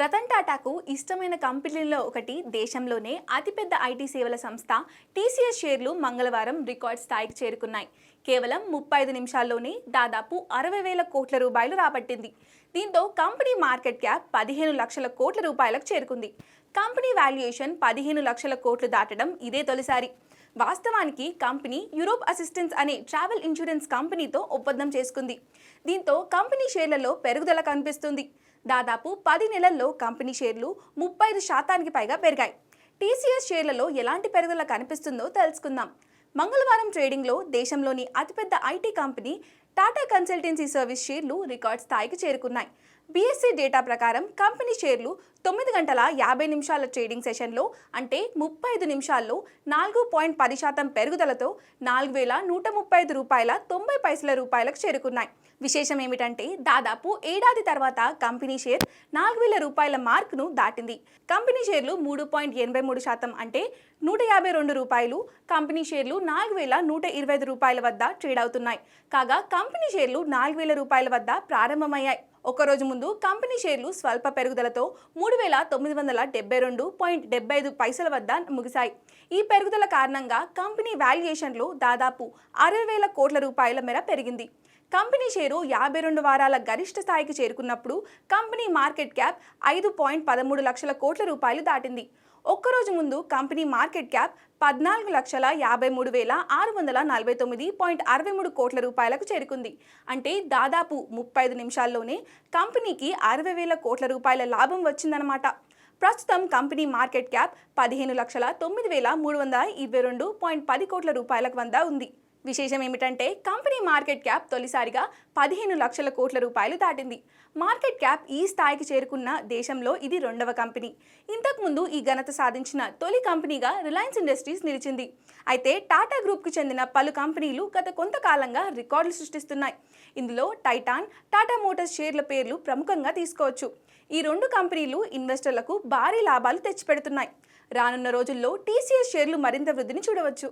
రతన్ టాటాకు ఇష్టమైన కంపెనీల్లో ఒకటి దేశంలోనే అతిపెద్ద ఐటీ సేవల సంస్థ టీసీఎస్ షేర్లు మంగళవారం రికార్డ్ స్థాయికి చేరుకున్నాయి. కేవలం ముప్పై ఐదు నిమిషాల్లోనే దాదాపు అరవై వేల కోట్ల రూపాయలు రాబట్టింది. దీంతో కంపెనీ మార్కెట్ క్యాప్ పదిహేను లక్షల కోట్ల రూపాయలకు చేరుకుంది. కంపెనీ వాల్యుయేషన్ పదిహేను లక్షల కోట్లు దాటడం ఇదే తొలిసారి. వాస్తవానికి కంపెనీ యూరోప్ అసిస్టెన్స్ అనే ట్రావెల్ ఇన్సూరెన్స్ కంపెనీతో ఒప్పందం చేసుకుంది. దీంతో కంపెనీ షేర్లలో పెరుగుదల కనిపిస్తుంది. దాదాపు పది నెలల్లో కంపెనీ షేర్లు ముప్పై ఐదు శాతానికి పైగా పెరిగాయి. టీసీఎస్ షేర్లలో ఎలాంటి పెరుగుదల కనిపిస్తుందో తెలుసుకుందాం. మంగళవారం ట్రేడింగ్లో దేశంలోని అతిపెద్ద IT company Tata consultancy service షేర్లు రికార్డ్ స్థాయికి చేరుకున్నాయి. బీఎస్సీ డేటా ప్రకారం కంపెనీ షేర్లు తొమ్మిది గంటల యాభై నిమిషాల ట్రేడింగ్ సెషన్లో అంటే ముప్పై ఐదు నిమిషాల్లో నాలుగు పాయింట్ పది శాతం పెరుగుదలతో నాలుగు వేల నూట ముప్పై ఐదు రూపాయల తొంభై పైసల రూపాయలకు చేరుకున్నాయి. విశేషం ఏమిటంటే దాదాపు ఏడాది తర్వాత కంపెనీ షేర్ నాలుగు వేల రూపాయల మార్కును దాటింది. కంపెనీ షేర్లు మూడు పాయింట్ ఎనభై మూడు శాతం అంటే నూట యాభై రెండు రూపాయలు కంపెనీ షేర్లు నాలుగు వేల నూట ఇరవై ఐదు రూపాయల వద్ద ట్రేడ్ అవుతున్నాయి. కాగా కంపెనీ షేర్లు నాలుగు వేల రూపాయల వద్ద ప్రారంభమయ్యాయి. ఒకరోజు ముందు కంపెనీ షేర్లు స్వల్ప పెరుగుదలతో మూడు వేల తొమ్మిది వందల డెబ్బై రెండు పాయింట్ డెబ్బై ఐదు పైసల వద్ద ముగిశాయి. ఈ పెరుగుదల కారణంగా కంపెనీ వాల్యుయేషన్లో దాదాపు అరవై వేల కోట్ల రూపాయల మేర పెరిగింది. కంపెనీ షేరు యాభై రెండు వారాల గరిష్ట స్థాయికి చేరుకున్నప్పుడు కంపెనీ మార్కెట్ క్యాప్ ఐదు పాయింట్ పదమూడు లక్షల కోట్ల రూపాయలు దాటింది. ఒక్కరోజు ముందు కంపెనీ మార్కెట్ క్యాప్ పద్నాలుగు లక్షల యాభై మూడు వేల ఆరు వందల నలభై తొమ్మిది పాయింట్ అరవై మూడు కోట్ల రూపాయలకు చేరుకుంది. అంటే దాదాపు ముప్పై ఐదు నిమిషాల్లోనే కంపెనీకి అరవై వేల కోట్ల రూపాయల లాభం వచ్చిందన్నమాట. ప్రస్తుతం కంపెనీ మార్కెట్ క్యాప్ పదిహేను లక్షల తొమ్మిది వేల మూడు వందల ఇరవై రెండు పాయింట్ పది కోట్ల రూపాయలకు వద్ద ఉంది. విశేషం ఏమిటంటే కంపెనీ మార్కెట్ క్యాప్ తొలిసారిగా పదిహేను లక్షల కోట్ల రూపాయలు దాటింది. మార్కెట్ క్యాప్ ఈ స్థాయికి చేరుకున్న దేశంలో ఇది రెండవ కంపెనీ. ఇంతకుముందు ఈ ఘనత సాధించిన తొలి కంపెనీగా రిలయన్స్ ఇండస్ట్రీస్ నిలిచింది. అయితే టాటా గ్రూప్కి చెందిన పలు కంపెనీలు గత కొంతకాలంగా రికార్డులు సృష్టిస్తున్నాయి. ఇందులో టైటాన్ టాటా మోటార్స్ షేర్ల పేర్లు ప్రముఖంగా తీసుకోవచ్చు. ఈ రెండు కంపెనీలు ఇన్వెస్టర్లకు భారీ లాభాలు తెచ్చిపెడుతున్నాయి. రానున్న రోజుల్లో టీసీఎస్ షేర్లు మరింత వృద్ధిని చూడవచ్చు.